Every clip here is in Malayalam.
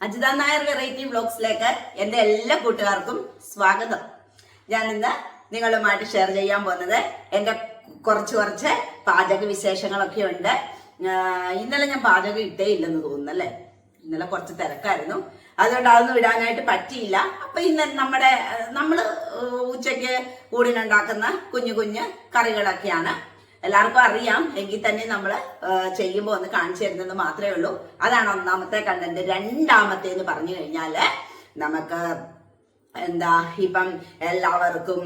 അജിത നായർ വെറൈറ്റി വ്ലോഗ്സിലേക്ക് എന്റെ എല്ലാ കൂട്ടുകാർക്കും സ്വാഗതം. ഞാൻ ഇന്ന് നിങ്ങളുമായിട്ട് ഷെയർ ചെയ്യാൻ പോകുന്നത് എന്റെ കുറച്ച് കുറച്ച് പാചക വിശേഷങ്ങളൊക്കെ ഉണ്ട്. ഇന്നലെ ഞാൻ പാചകം ഇട്ടേ ഇല്ലെന്ന് തോന്നുന്നു അല്ലേ? ഇന്നലെ കുറച്ച് തിരക്കായിരുന്നു. അതുകൊണ്ട് അതൊന്നും ഇടാനായിട്ട് പറ്റിയില്ല. അപ്പൊ ഇന്ന് നമ്മുടെ നമ്മൾ ഉച്ചയ്ക്ക് ഊടിനുണ്ടാക്കുന്ന കുഞ്ഞു കുഞ്ഞു കറികളൊക്കെയാണ് എല്ലാവർക്കും അറിയാം. എങ്കിൽ തന്നെ നമ്മൾ ചെയ്യുമ്പോൾ ഒന്ന് കാണിച്ചു തരുന്നത് മാത്രമേ ഉള്ളൂ. അതാണ് ഒന്നാമത്തെ കണ്ടന്റ് രണ്ടാമത്തെ എന്ന് പറഞ്ഞു കഴിഞ്ഞാൽ നമുക്ക് എന്താ ഇപ്പം എല്ലാവർക്കും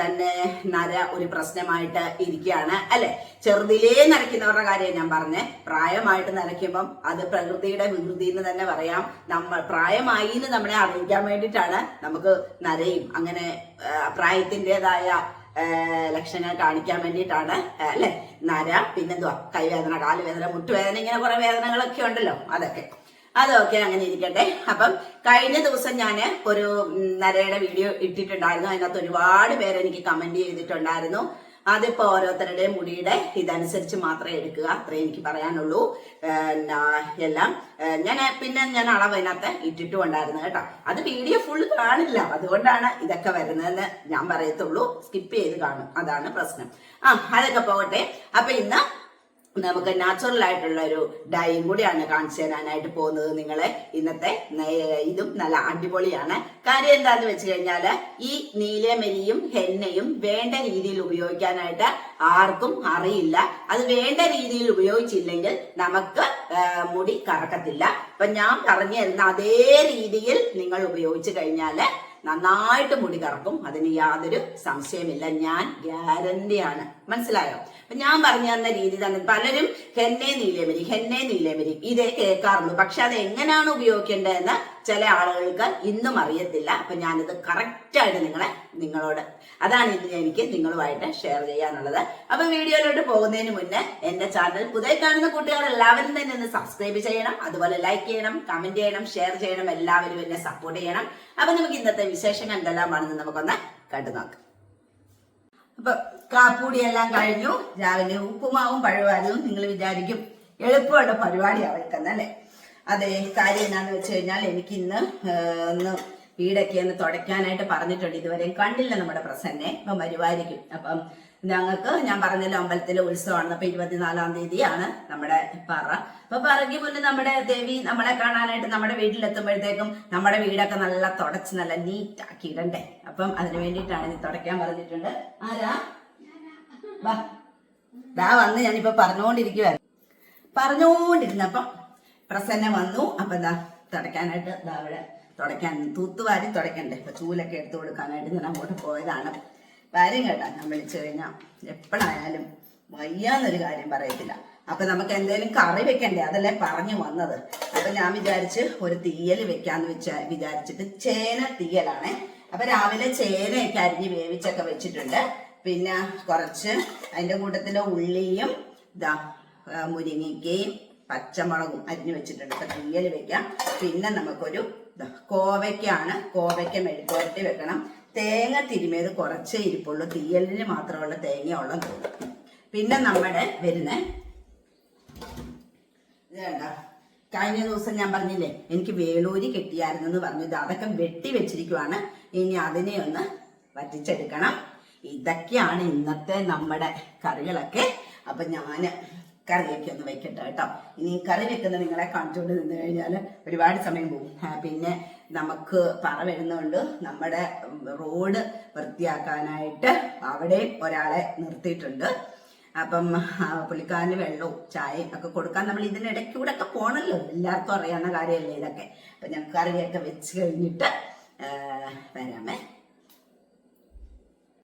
തന്നെ നര ഒരു പ്രശ്നമായിട്ട് ഇരിക്കുകയാണ് അല്ലെ? ചെറുതിലേ നരയ്ക്കുന്നവരുടെ കാര്യം ഞാൻ പറഞ്ഞേ. പ്രായമായിട്ട് നരയ്ക്കുമ്പം അത് പ്രകൃതിയുടെ വികൃതി എന്ന് തന്നെ പറയാം. നമ്മൾ പ്രായമായി എന്ന് നമ്മളെ അറിയിക്കാൻ വേണ്ടിയിട്ടാണ് നമുക്ക് നരയും. അങ്ങനെ പ്രായത്തിന്റെതായ ലക്ഷണങ്ങൾ കാണിക്കാൻ വേണ്ടിയിട്ടാണ് അല്ലെ? നര പിന്നെന്തുവാ? കൈവേദന കാലുവേദന മുട്ടുവേദന ഇങ്ങനെ കുറെ വേദനകളൊക്കെ ഉണ്ടല്ലോ അതൊക്കെ. അതൊക്കെ അങ്ങനെ ഇരിക്കട്ടെ. അപ്പം കഴിഞ്ഞ ദിവസം ഞാൻ ഒരു നരയുടെ വീഡിയോ ഇട്ടിട്ടുണ്ടായിരുന്നു. അതിനകത്ത് ഒരുപാട് പേര് എനിക്ക് കമന്റ് ചെയ്തിട്ടുണ്ടായിരുന്നു. അതിപ്പോ ഓരോരുത്തരുടെയും മുടിയുടെ ഇതനുസരിച്ച് മാത്രമേ എടുക്കുക. അത്രേ എനിക്ക് പറയാനുള്ളൂ. എല്ലാം ഞാൻ പിന്നെ ഞാൻ അളവ് അതിനകത്ത് ഇട്ടിട്ടുണ്ടായിരുന്നു കേട്ടോ. അത് വീഡിയോ ഫുൾ കാണില്ല. അതുകൊണ്ടാണ് ഇതൊക്കെ വരുന്നതെന്ന് ഞാൻ പറയത്തുള്ളൂ. സ്കിപ്പ് ചെയ്ത് കാണും. അതാണ് പ്രശ്നം. ആ അതൊക്കെ പോകട്ടെ. അപ്പൊ ഇന്ന് നമുക്ക് നാച്ചുറൽ ആയിട്ടുള്ള ഒരു ഡൈയും കൂടിയാണ് കാണിച്ചു തരാനായിട്ട് പോകുന്നത് നിങ്ങളെ. ഇന്നത്തെ ഇതും നല്ല അടിപൊളിയാണ്. കാര്യം എന്താന്ന് വെച്ച് കഴിഞ്ഞാൽ ഈ നീലമരിയും ഹെന്നയും വേണ്ട രീതിയിൽ ഉപയോഗിക്കാനായിട്ട് ആർക്കും അറിയില്ല. അത് വേണ്ട രീതിയിൽ ഉപയോഗിച്ചില്ലെങ്കിൽ നമുക്ക് മുടി കറക്കത്തില്ല. അപ്പൊ ഞാൻ പറഞ്ഞു തരുന്ന അതേ രീതിയിൽ നിങ്ങൾ ഉപയോഗിച്ചു കഴിഞ്ഞാൽ നന്നായിട്ട് മുടി കറക്കും. അതിന് യാതൊരു സംശയമില്ല ഞാൻ ഗ്യാരണ്ടിയാണ് മനസ്സിലായോ? അപ്പൊ ഞാൻ പറഞ്ഞു തന്ന രീതി തന്നെ പലരും ഹെന്നെ നീലമരി ഹെന്നെ നീലമരി ഇതേ കേൾക്കാറുള്ളൂ പക്ഷെ അത് എങ്ങനെയാണ് ഉപയോഗിക്കേണ്ടതെന്ന് ചില ആളുകൾക്ക് ഇന്നും അറിയത്തില്ല. അപ്പൊ ഞാനിത് കറക്റ്റായിട്ട് നിങ്ങളെ നിങ്ങളോട് അതാണ് ഇന്ന് എനിക്ക് നിങ്ങളുമായിട്ട് ഷെയർ ചെയ്യാനുള്ളത്. അപ്പൊ വീഡിയോയിലോട്ട് പോകുന്നതിന് മുന്നേ എന്റെ ചാനൽ പുതിയ കാണുന്ന കൂട്ടുകാർ എല്ലാവരും തന്നെ ഒന്ന് സബ്സ്ക്രൈബ് ചെയ്യണം. അതുപോലെ ലൈക്ക് ചെയ്യണം കമന്റ് ചെയ്യണം ഷെയർ ചെയ്യണം. എല്ലാവരും എന്നെ സപ്പോർട്ട് ചെയ്യണം. അപ്പൊ നമുക്ക് ഇന്നത്തെ വിശേഷങ്ങൾ എന്തെല്ലാമാണെന്ന് നമുക്കൊന്ന് കണ്ടു നോക്കാം അപ്പൊ കാപ്പൂടി എല്ലാം കഴിഞ്ഞു. രാവിലെ ഉപ്പുമാവും പഴുവാനും നിങ്ങൾ വിചാരിക്കും. എളുപ്പമുള്ള പരിപാടി വെക്കുന്നത് അല്ലേ? അതെ കാര്യം എന്നാന്ന് വെച്ച് കഴിഞ്ഞാൽ എനിക്ക് ഇന്ന് ഒന്ന് വീടൊക്കെ ഒന്ന് തുടയ്ക്കാനായിട്ട് പറഞ്ഞിട്ടുണ്ട് ഇതുവരെയും. കണ്ടില്ല നമ്മുടെ പ്രസന്നെ. ഇപ്പം വരുമായിരിക്കും അപ്പം ഞങ്ങൾക്ക് ഞാൻ പറഞ്ഞല്ലോ അമ്പലത്തിലെ ഉത്സവമാണ്. അപ്പൊ ഇരുപത്തിനാലാം തീയതിയാണ് നമ്മുടെ പറ. അപ്പൊ പറയ്ക്ക് മുന്നേ നമ്മുടെ ദേവി നമ്മളെ കാണാനായിട്ട് നമ്മുടെ വീട്ടിലെത്തുമ്പോഴത്തേക്കും നമ്മുടെ വീടൊക്കെ നല്ല തുടച്ച് നല്ല നീറ്റാക്കി ഇടണ്ടേ? അപ്പം അതിന് വേണ്ടിയിട്ടാണ് ഇത് തുടയ്ക്കാൻ പറഞ്ഞിട്ടുണ്ട്. ആരാ? വാ. ദാ വന്ന് ഞാനിപ്പോ പറഞ്ഞുകൊണ്ടിരിക്കുവായിരുന്നു പറഞ്ഞുകൊണ്ടിരുന്നപ്പം പ്രസന്ന വന്നു. അപ്പൊ ദാ തുടയ്ക്കാനായിട്ട് ദാ അവിടെ തുടയ്ക്കാൻ തൂത്തുവാരി തുടയ്ക്കണ്ടേ. ഇപ്പൊ ചൂലൊക്കെ എടുത്തു കൊടുക്കാനായിട്ട് ഞാൻ അങ്ങോട്ട് പോയതാണ്. കാര്യം കേട്ടാ. ഞാൻ വിളിച്ചു കഴിഞ്ഞാൽ എപ്പോഴായാലും വയ്യാന്നൊരു കാര്യം പറയത്തില്ല. അപ്പൊ നമുക്ക് എന്തേലും കറി വെക്കണ്ടേ? അതല്ലേ പറഞ്ഞു വന്നത്. അപ്പൊ ഞാൻ വിചാരിച്ച് ഒരു തീയൽ വെക്കാന്ന് വെച്ച വിചാരിച്ചിട്ട് ചേന തീയലാണേ. അപ്പൊ രാവിലെ ചേനയൊക്കെ അരിഞ്ഞ് വേവിച്ചൊക്കെ വെച്ചിട്ടുണ്ട്. പിന്നെ കുറച്ച് അതിന്റെ കൂട്ടത്തിൽ ഉള്ളിയും ഇതാ മുരിങ്ങയ്ക്കയും പച്ചമുളകും അരിഞ്ഞു വെച്ചിട്ടുണ്ട്. ഇപ്പൊ തീയൽ വെക്കാം. പിന്നെ നമുക്കൊരു കോവയ്ക്കാണ്. കോവയ്ക്ക മെഴുക്കുവരട്ടി വെക്കണം. തേങ്ങ തിരുമേത് കുറച്ചേ ഇരിപ്പുള്ളൂ. തീയലിന് മാത്രമുള്ള തേങ്ങ ഉള്ള പിന്നെ നമ്മുടെ വരുന്ന ഇതേണ്ട കഴിഞ്ഞ ദിവസം ഞാൻ പറഞ്ഞില്ലേ എനിക്ക് വേളൂരി കെട്ടിയായിരുന്നു എന്ന് പറഞ്ഞു. ഇത് അതൊക്കെ വെട്ടി വെച്ചിരിക്കുവാണ്. ഇനി അതിനെ ഒന്ന് വറ്റിച്ചെടുക്കണം. ഇതൊക്കെയാണ് ഇന്നത്തെ നമ്മുടെ കറികളൊക്കെ. അപ്പൊ ഞാൻ കറിയൊക്കെ ഒന്ന് വെക്കട്ടെ കേട്ടോ. ഇനി കറി വെക്കുന്ന നിങ്ങളെ കാണിച്ചുകൊണ്ട് നിന്ന് കഴിഞ്ഞാൽ ഒരുപാട് സമയം പോകും. പിന്നെ നമുക്ക് പറ വരുന്നതുകൊണ്ട് നമ്മുടെ റോഡ് വൃത്തിയാക്കാനായിട്ട് അവിടെ ഒരാളെ നിർത്തിയിട്ടുണ്ട്. അപ്പം പുള്ളിക്കാരന് വെള്ളവും ചായയും ഒക്കെ കൊടുക്കാൻ നമ്മൾ ഇതിനിടയ്ക്ക് കൂടെ ഒക്കെ പോണല്ലോ. എല്ലാവർക്കും അറിയാവുന്ന കാര്യമല്ലേ ഇതൊക്കെ. അപ്പൊ ഞാൻ കറിയൊക്കെ വെച്ച് കഴിഞ്ഞിട്ട് വരാമേ.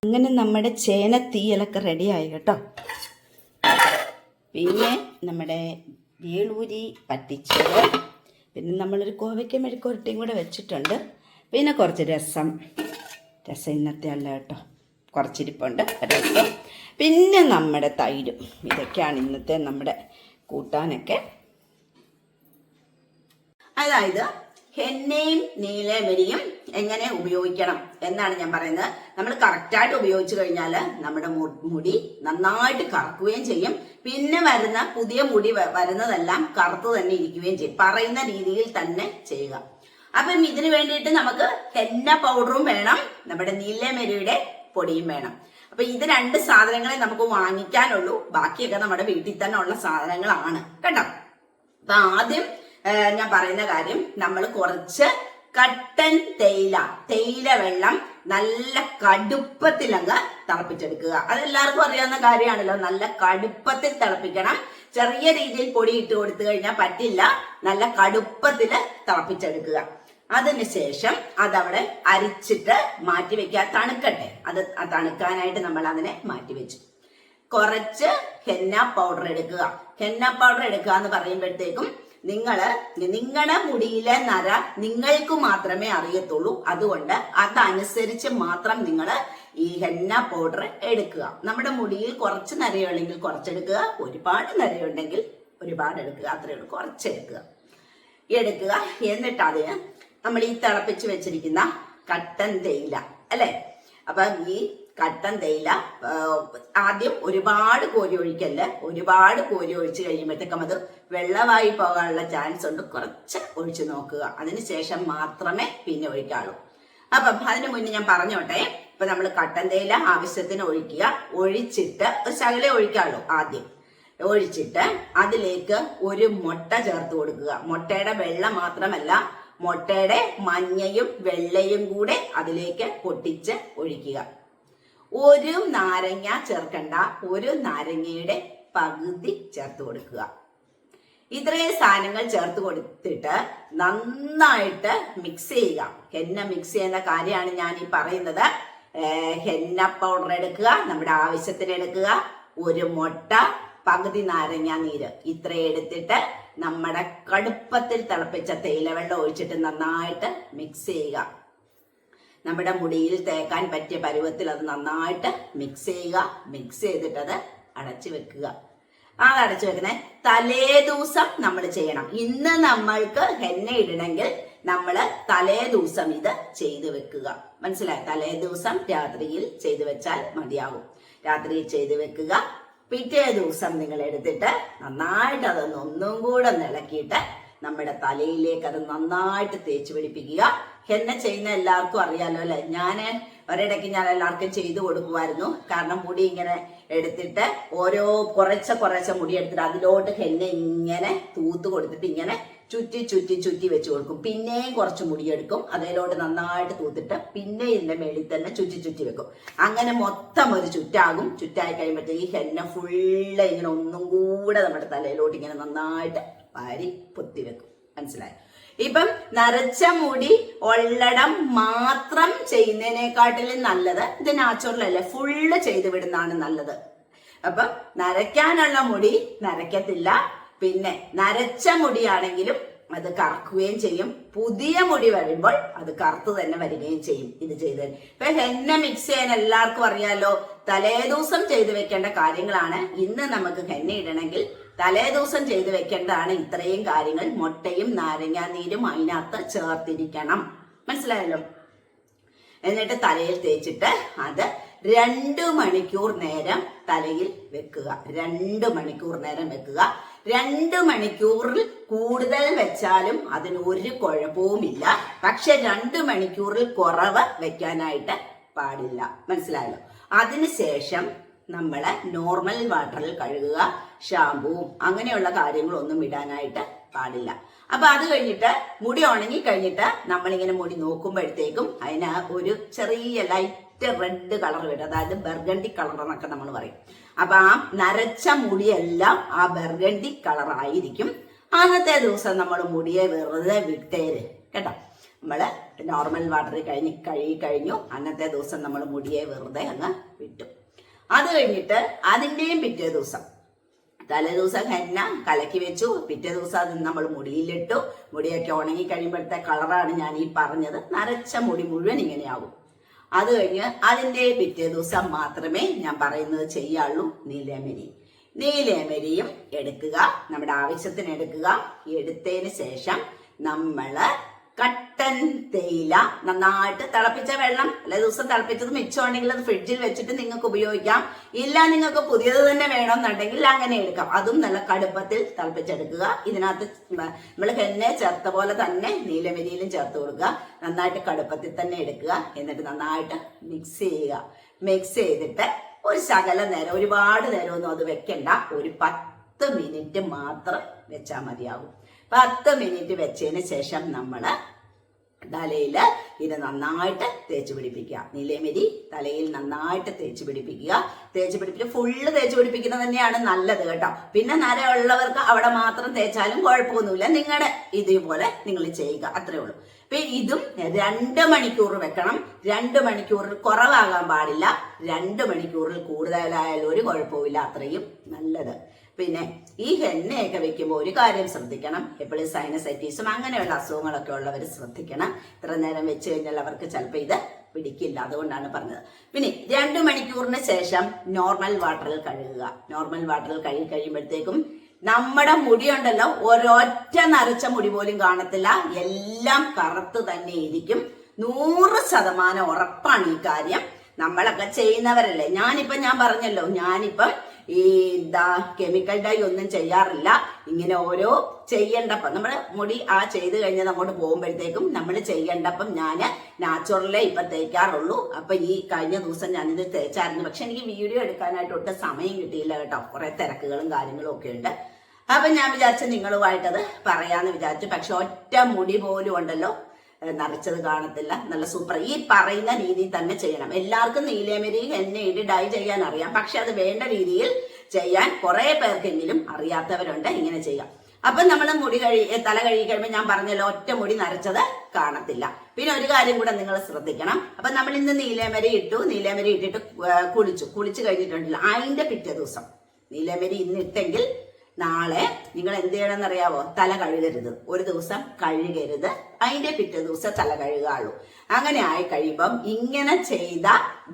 അങ്ങനെ നമ്മുടെ ചേന തീയലൊക്കെ റെഡിയായി കേട്ടോ. പിന്നെ നമ്മുടെ വേളൂരി പറ്റിച്ചത്. പിന്നെ നമ്മളൊരു കോവയ്ക്ക മെഴുക്കുരട്ടിയും കൂടെ വെച്ചിട്ടുണ്ട്. പിന്നെ കുറച്ച് രസം. രസം ഇന്നത്തെ അല്ല കേട്ടോ. കുറച്ചിരിപ്പുണ്ട്. രസം. പിന്നെ നമ്മുടെ തൈരും. ഇതൊക്കെയാണ് ഇന്നത്തെ നമ്മുടെ കൂട്ടാനൊക്കെ. അതായത് ഹെന്നയും നീലമരിയും എങ്ങനെ ഉപയോഗിക്കണം എന്നാണ് ഞാൻ പറയുന്നത്. നമ്മൾ കറക്റ്റായിട്ട് ഉപയോഗിച്ചു കഴിഞ്ഞാൽ നമ്മുടെ മുടി നന്നായിട്ട് കറക്കുകയും ചെയ്യും. പിന്നെ വരുന്ന പുതിയ മുടി വരുന്നതെല്ലാം കറുത്ത് തന്നെ ഇരിക്കുകയും ചെയ്യും. പറയുന്ന രീതിയിൽ തന്നെ ചെയ്യുക. അപ്പം ഇതിന് വേണ്ടിയിട്ട് നമുക്ക് ഹെന്ന പൗഡറും വേണം. നമ്മുടെ നീലമരിയുടെ പൊടിയും വേണം. അപ്പൊ ഇത് രണ്ട് സാധനങ്ങളെ നമുക്ക് വാങ്ങിക്കാനുള്ളൂ. ബാക്കിയൊക്കെ നമ്മുടെ വീട്ടിൽ തന്നെ ഉള്ള സാധനങ്ങളാണ്. കേട്ടോ? അപ്പൊ ആദ്യം ഞാൻ പറയുന്ന കാര്യം നമ്മൾ കുറച്ച് കട്ടൻ തേയില തേയില വെള്ളം നല്ല കടുപ്പത്തിലങ്ങ് തിളപ്പിച്ചെടുക്കുക. അതെല്ലാവർക്കും അറിയാവുന്ന കാര്യമാണല്ലോ നല്ല കടുപ്പത്തിൽ തിളപ്പിക്കണം. ചെറിയ രീതിയിൽ പൊടി ഇട്ട് കൊടുത്തു കഴിഞ്ഞാൽ പറ്റില്ല നല്ല കടുപ്പത്തിൽ തിളപ്പിച്ചെടുക്കുക. അതിനുശേഷം അതവിടെ അരിച്ചിട്ട് മാറ്റി വെക്കുക. തണുക്കട്ടെ. അത് തണുക്കാനായിട്ട് നമ്മൾ അതിനെ മാറ്റി വെച്ചു. കുറച്ച് ഹെന്ന പൗഡർ എടുക്കുക. ഹെന്ന പൗഡർ എടുക്കുക എന്ന് പറയുമ്പോഴത്തേക്കും നിങ്ങൾ നിങ്ങളുടെ മുടിയിലെ നര നിങ്ങൾക്ക് മാത്രമേ അറിയത്തുള്ളൂ. അതുകൊണ്ട് അതനുസരിച്ച് മാത്രം നിങ്ങൾ ഈ ഹെന്ന പൗഡർ എടുക്കുക. നമ്മുടെ മുടിയിൽ കുറച്ച് നരയുണ്ടെങ്കിൽ കുറച്ചെടുക്കുക. ഒരുപാട് നരയുണ്ടെങ്കിൽ ഒരുപാട് എടുക്കുക. അത്രയേ ഉള്ളൂ. കുറച്ചെടുക്കുക. എടുക്കുക. എന്നിട്ട് അതിന് നമ്മൾ ഈ തിളപ്പിച്ച് വെച്ചിരിക്കുന്ന കട്ടൻ തേയില അല്ലെ? അപ്പൊ ഈ കട്ടൻ തേയില ആദ്യം ഒരുപാട് കോരി ഒഴിക്കല്ല? ഒരുപാട് കോരി ഒഴിച്ച് കഴിയുമ്പോഴത്തേക്കും അത് വെള്ളമായി പോകാനുള്ള ചാൻസ് ഉണ്ട്. കുറച്ച് ഒഴിച്ചു നോക്കുക. അതിനുശേഷം മാത്രമേ പിന്നെ ഒഴിക്കാവുള്ളൂ. അപ്പം അതിന് മുന്നേ ഞാൻ പറഞ്ഞോട്ടെ ഇപ്പൊ നമ്മൾ കട്ടൻ തേയില ആവശ്യത്തിന് ഒഴിക്കുക. ഒഴിച്ചിട്ട് ഒരു ശകലേ ഒഴിക്കാവുള്ളൂ ആദ്യം. ഒഴിച്ചിട്ട് അതിലേക്ക് ഒരു മുട്ട ചേർത്ത് കൊടുക്കുക. മുട്ടയുടെ വെള്ള മാത്രമല്ല മുട്ടയുടെ മഞ്ഞയും വെള്ളയും കൂടെ അതിലേക്ക് പൊട്ടിച്ച് ഒഴിക്കുക. ഒരു നാരങ്ങ ചേർക്കണ്ട. ഒരു നാരങ്ങയുടെ പകുതി ചേർത്ത് കൊടുക്കുക. ഇത്രയും സാധനങ്ങൾ ചേർത്ത് കൊടുത്തിട്ട് നന്നായിട്ട് മിക്സ് ചെയ്യുക. ഹെന്ന മിക്സ് ചെയ്യുന്ന കാര്യമാണ് ഞാൻ ഈ പറയുന്നത്. ഹെന്ന പൗഡർ എടുക്കുക നമ്മുടെ ആവശ്യത്തിന് എടുക്കുക. ഒരു മുട്ട പകുതി നാരങ്ങ നീര്. ഇത്ര എടുത്തിട്ട് നമ്മുടെ കടുപ്പത്തിൽ തിളപ്പിച്ച തേയിലവെള്ളം ഒഴിച്ചിട്ട് നന്നായിട്ട് മിക്സ് ചെയ്യുക. നമ്മുടെ മുടിയിൽ തേക്കാൻ പറ്റിയ പരുവത്തിൽ അത് നന്നായിട്ട് മിക്സ് ചെയ്യുക. മിക്സ് ചെയ്തിട്ട് അത് അടച്ചു വെക്കുക. ആ അടച്ചു വെക്കണേ തലേ ദിവസം നമ്മൾ ചെയ്യണം. ഇന്ന് നമ്മൾക്ക് ഹെന്ന ഇടണമെങ്കിൽ നമ്മൾ തലേ ദിവസം ഇത് ചെയ്തു വെക്കുക. മനസ്സിലായി? തലേ ദിവസം രാത്രിയിൽ ചെയ്തു വെച്ചാൽ മതിയാവും രാത്രിയിൽ ചെയ്തു വെക്കുക. പിറ്റേ ദിവസം നിങ്ങൾ എടുത്തിട്ട് നന്നായിട്ട് അതൊന്ന് ഒന്നും കൂടെ ഇളക്കിയിട്ട് നമ്മുടെ തലയിലേക്ക് അത് നന്നായിട്ട് തേച്ച് പിടിപ്പിക്കുക. എന്നെ ചെയ്യുന്ന എല്ലാവർക്കും അറിയാലോ അല്ലെ? ഞാൻ ഒരിടയ്ക്ക് ഞാൻ എല്ലാവർക്കും ചെയ്തു കൊടുക്കുമായിരുന്നു. കാരണം മുടി ഇങ്ങനെ എടുത്തിട്ട് ഓരോ കുറച്ച കുറച്ച മുടി എടുത്തിട്ട് അതിലോട്ട് ഹെന്ന ഇങ്ങനെ തൂത്ത് കൊടുത്തിട്ട് ഇങ്ങനെ ചുറ്റി ചുറ്റി ചുറ്റി വെച്ച് കൊടുക്കും. പിന്നെയും കുറച്ച് മുടിയെടുക്കും. അതിലോട്ട് നന്നായിട്ട് തൂത്തിട്ട് പിന്നെ ഇതിന്റെ മേളിൽ തന്നെ ചുറ്റി ചുറ്റി വെക്കും. അങ്ങനെ മൊത്തം ഒരു ചുറ്റാകും. ചുറ്റായി കഴിയുമ്പോഴത്തേക്ക് ഈ ഹെന്ന ഫുള്ള് ഇങ്ങനെ ഒന്നും കൂടെ നമ്മുടെ തലയിലോട്ട് ഇങ്ങനെ നന്നായിട്ട് വാരി പൊത്തി വെക്കും. മനസ്സിലായി? ഇപ്പം നരച്ച മുടി ഒള്ളടം മാത്രം ചെയ്യുന്നതിനെക്കാട്ടിലും നല്ലത് ഇത് നാച്ചുറൽ അല്ലേ? ഫുള്ള് ചെയ്തു വിടുന്നതാണ് നല്ലത്. അപ്പം നരയ്ക്കാനുള്ള മുടി നരയ്ക്കത്തില്ല. പിന്നെ നരച്ച മുടിയാണെങ്കിലും അത് കറക്കുകയും ചെയ്യും. പുതിയ മുടി വരുമ്പോൾ അത് കറുത്ത് തന്നെ വരികയും ചെയ്യും ഇത് ചെയ്ത്. ഇപ്പൊ ഹെന്ന മിക്സ് ചെയ്യാൻ എല്ലാവർക്കും അറിയാലോ? തലേ ദിവസം ചെയ്തു വെക്കേണ്ട കാര്യങ്ങളാണ്. ഇന്ന് നമുക്ക് ഹെന്ന ഇടണമെങ്കിൽ തലേ ദിവസം ചെയ്തു വെക്കേണ്ടതാണ് ഇത്രയും കാര്യങ്ങൾ. മുട്ടയും നാരങ്ങാ നീരും അതിനകത്ത് ചേർത്തിരിക്കണം. മനസ്സിലായല്ലോ? എന്നിട്ട് തലയിൽ തേച്ചിട്ട് അത് രണ്ട് മണിക്കൂർ നേരം തലയിൽ വെക്കുക. രണ്ട് മണിക്കൂർ നേരം വെക്കുക. രണ്ട് മണിക്കൂറിൽ കൂടുതൽ വെച്ചാലും അതിന് ഒരു കുഴപ്പവുമില്ല. പക്ഷെ രണ്ട് മണിക്കൂറിൽ കുറവ് വെക്കാനായിട്ട് പാടില്ല. മനസ്സിലായല്ലോ? അതിനുശേഷം നമ്മൾ നോർമൽ വാട്ടറിൽ കഴുകുക ഷാമ്പുവും അങ്ങനെയുള്ള കാര്യങ്ങളൊന്നും ഇടാനായിട്ട് പാടില്ല. അപ്പൊ അത് കഴിഞ്ഞിട്ട് മുടി ഉണങ്ങി കഴിഞ്ഞിട്ട് നമ്മളിങ്ങനെ മുടി നോക്കുമ്പോഴത്തേക്കും അതിന് ഒരു ചെറിയ ലൈറ്റ് റെഡ് കളർ വരും അതായത് ബെർഗണ്ടി കളർ എന്നൊക്കെ നമ്മൾ പറയും. അപ്പൊ ആ നരച്ച മുടിയെല്ലാം ആ ബർഗണ്ടി കളറായിരിക്കും അന്നത്തെ ദിവസം നമ്മൾ മുടിയെ വെറുതെ വിട്ടേര് കേട്ടോ? നമ്മൾ നോർമൽ വാട്ടറിൽ കഴിഞ്ഞ് കഴുകി കഴിഞ്ഞു. അന്നത്തെ ദിവസം നമ്മൾ മുടിയെ വെറുതെ അങ്ങ് വിട്ടു. അത് കഴിഞ്ഞിട്ട് അതിന്റെയും പിറ്റേ ദിവസം തലേ ദിവസം ഹെന്ന കലക്കി വെച്ചു. പിറ്റേ ദിവസം അത് നമ്മൾ മുടിയിലിട്ടു. മുടിയൊക്കെ ഉണങ്ങി കഴിയുമ്പോഴത്തെ കളറാണ് ഞാൻ ഈ പറഞ്ഞത്. നരച്ച മുടി മുഴുവൻ ഇങ്ങനെയാവും അത് കഴിഞ്ഞ് അതിന്റെ പിറ്റേ ദിവസം മാത്രമേ ഞാൻ പറയുന്നത് ചെയ്യാവുള്ളൂ നീലേമരി നീലേമരിയും എടുക്കുക. നമ്മുടെ ആവശ്യത്തിന് എടുക്കുക. എടുത്തതിന് ശേഷം നമ്മൾ കട്ടൻ തേയില നന്നായിട്ട് തിളപ്പിച്ച വെള്ളം അല്ലെ ദിവസം തിളപ്പിച്ചത് മിച്ചമുണ്ടെങ്കിൽ അത് ഫ്രിഡ്ജിൽ വെച്ചിട്ട് നിങ്ങൾക്ക് ഉപയോഗിക്കാം. ഇല്ല നിങ്ങൾക്ക് പുതിയത് തന്നെ വേണമെന്നുണ്ടെങ്കിൽ അങ്ങനെ എടുക്കാം. അതും നല്ല കടുപ്പത്തിൽ തിളപ്പിച്ചെടുക്കുക. ഇതിനകത്ത് നമ്മൾ എന്നെ ചേർത്ത പോലെ തന്നെ നീലമരിയിലും ചേർത്ത് കൊടുക്കുക. നന്നായിട്ട് കടുപ്പത്തിൽ തന്നെ എടുക്കുക. എന്നിട്ട് നന്നായിട്ട് മിക്സ് ചെയ്യുക. മിക്സ് ചെയ്തിട്ട് ഒരു ശകല നേരം ഒരുപാട് നേരമൊന്നും അത് വെക്കണ്ട. ഒരു പത്ത് മിനിറ്റ് മാത്രം വെച്ചാൽ മതിയാകും പത്ത് മിനിറ്റ് വെച്ചതിന് ശേഷം നമ്മൾ തലയിൽ ഇത് നന്നായിട്ട് തേച്ച് പിടിപ്പിക്കുക. നിലമിരി തലയിൽ നന്നായിട്ട് തേച്ച് പിടിപ്പിക്കുക. തേച്ച് പിടിപ്പിച്ച് ഫുള്ള് തേച്ച് പിടിപ്പിക്കുന്നത് തന്നെയാണ് നല്ലത് കേട്ടോ. പിന്നെ നരയുള്ളവർക്ക് അവിടെ മാത്രം തേച്ചാലും കുഴപ്പമൊന്നുമില്ല. നിങ്ങളുടെ ഇതേപോലെ നിങ്ങൾ ചെയ്യുക. അത്രേ ഉള്ളൂ. പിന്നെ ഇതും രണ്ട് മണിക്കൂർ വെക്കണം. രണ്ട് മണിക്കൂറിൽ കുറവാകാൻ പാടില്ല. രണ്ട് മണിക്കൂറിൽ കൂടുതലായാലും ഒരു കുഴപ്പമില്ല അത്രയും നല്ലത്. പിന്നെ ഈ എണ്ണയൊക്കെ വെക്കുമ്പോൾ ഒരു കാര്യം ശ്രദ്ധിക്കണം. എപ്പോഴും സൈനസൈറ്റീസും അങ്ങനെയുള്ള അസുഖങ്ങളൊക്കെ ഉള്ളവർ ശ്രദ്ധിക്കണം. ഇത്ര നേരം വെച്ച് കഴിഞ്ഞാൽ അവർക്ക് ചിലപ്പോൾ ഇത് പിടിക്കില്ല. അതുകൊണ്ടാണ് പറഞ്ഞത്. പിന്നെ രണ്ട് മണിക്കൂറിന് ശേഷം നോർമൽ വാട്ടറിൽ കഴുകുക. നോർമൽ വാട്ടറിൽ കഴുകി കഴിയുമ്പോഴത്തേക്കും നമ്മുടെ മുടിയുണ്ടല്ലോ ഒരൊറ്റ നരച്ച മുടി പോലും കാണത്തില്ല. എല്ലാം കറുത്ത് തന്നെ ഇരിക്കും. നൂറ് ശതമാനം ഉറപ്പാണ് ഈ കാര്യം. നമ്മളൊക്കെ ചെയ്യുന്നവരല്ലേ. ഞാനിപ്പം ഞാൻ പറഞ്ഞല്ലോ ഞാനിപ്പം ഈ എന്താ കെമിക്കൽ ഡൈ ഒന്നും ചെയ്യാറില്ല. ഇങ്ങനെ ഓരോ ചെയ്യേണ്ടപ്പം നമ്മൾ മുടി ആ ചെയ്ത് കഴിഞ്ഞാൽ അങ്ങോട്ട് പോകുമ്പോഴത്തേക്കും നമ്മൾ ചെയ്യേണ്ടപ്പം ഞാൻ നാച്ചുറലേ ഇപ്പം തേക്കാറുള്ളൂ. അപ്പം ഈ കഴിഞ്ഞ ദിവസം ഞാനിത് തേച്ചായിരുന്നു. പക്ഷെ എനിക്ക് വീഡിയോ എടുക്കാനായിട്ട് ഒട്ടും സമയം കിട്ടിയില്ല കേട്ടോ. കുറേ തിരക്കുകളും കാര്യങ്ങളും ഒക്കെ ഉണ്ട്. അപ്പൊ ഞാൻ വിചാരിച്ചു നിങ്ങളുമായിട്ടത് പറയാന്ന് വിചാരിച്ചു. പക്ഷെ ഒറ്റ മുടി പോലും ഉണ്ടല്ലോ. ഏഹ് നരച്ചത് കാണത്തില്ല. നല്ല സൂപ്പർ ഈ പറയുന്ന രീതിയിൽ തന്നെ ചെയ്യണം. എല്ലാവർക്കും നീലേമരി എന്നെ ഇടി ഡൈ ചെയ്യാൻ അറിയാം. പക്ഷെ അത് വേണ്ട രീതിയിൽ ചെയ്യാൻ കുറെ പേർക്കെങ്കിലും അറിയാത്തവരുണ്ട്. ഇങ്ങനെ ചെയ്യാം. അപ്പൊ നമ്മൾ മുടി കഴി തല കഴുകി കഴിയുമ്പോൾ ഞാൻ പറഞ്ഞല്ലോ ഒറ്റ മുടി നരച്ചത് കാണത്തില്ല. പിന്നെ ഒരു കാര്യം കൂടെ നിങ്ങൾ ശ്രദ്ധിക്കണം. അപ്പൊ നമ്മൾ ഇന്ന് നീലമരി ഇട്ടു. നീലമരി ഇട്ടിട്ട് കുളിച്ചു. കുളിച്ചു കഴിഞ്ഞിട്ടുണ്ടല്ലോ. അതിന്റെ പിറ്റേ ദിവസം. നീലമരി ഇന്ന് ഇട്ടെങ്കിൽ നാളെ നിങ്ങൾ എന്ത് ചെയ്യണമെന്ന് അറിയാവോ തല കഴുകരുത്. ഒരു ദിവസം കഴുകരുത്. അതിന്റെ പിറ്റേ ദിവസം തല കഴുകാളൂ. അങ്ങനെ ആയി കഴിയുമ്പം ഇങ്ങനെ ചെയ്ത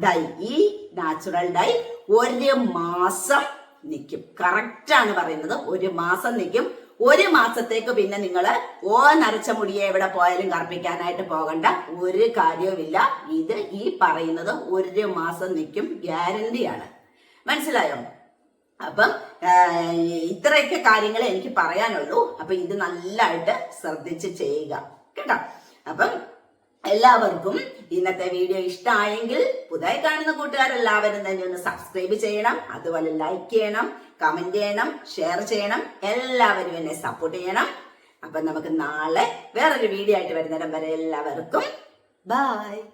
ഡൈ ഈ നാച്ചുറൽ ഡൈ ഒരു മാസം നിൽക്കും കറക്റ്റാണ് പറയുന്നത്. ഒരു മാസം നിൽക്കും ഒരു മാസത്തേക്ക് പിന്നെ നിങ്ങൾ ഓ നരച്ച മുടിയെ എവിടെ പോയാലും കറുപ്പിക്കാനായിട്ട് പോകണ്ട. ഒരു കാര്യവുമില്ല. ഇത് ഈ പറയുന്നത് ഒരു മാസം നിൽക്കും ഗ്യാരണ്ടിയാണ് മനസ്സിലായോ? അപ്പം ഇത്രയൊക്കെ കാര്യങ്ങൾ എനിക്ക് പറയാനുള്ളൂ. അപ്പൊ ഇത് നല്ലതായിട്ട് ശ്രദ്ധിച്ച് ചെയ്യുക. കേട്ടോ? അപ്പം എല്ലാവർക്കും ഇന്നത്തെ വീഡിയോ ഇഷ്ടമായെങ്കിൽ പുതുതായി കാണുന്ന കൂട്ടുകാരെല്ലാവരും തന്നെ ഒന്ന് സബ്സ്ക്രൈബ് ചെയ്യണം. അതുപോലെ ലൈക്ക് ചെയ്യണം കമന്റ് ചെയ്യണം ഷെയർ ചെയ്യണം. എല്ലാവരും എന്നെ സപ്പോർട്ട് ചെയ്യണം. അപ്പൊ നമുക്ക് നാളെ വേറൊരു വീഡിയോ ആയിട്ട് വരുന്നിടം വരെ എല്ലാവർക്കും ബൈ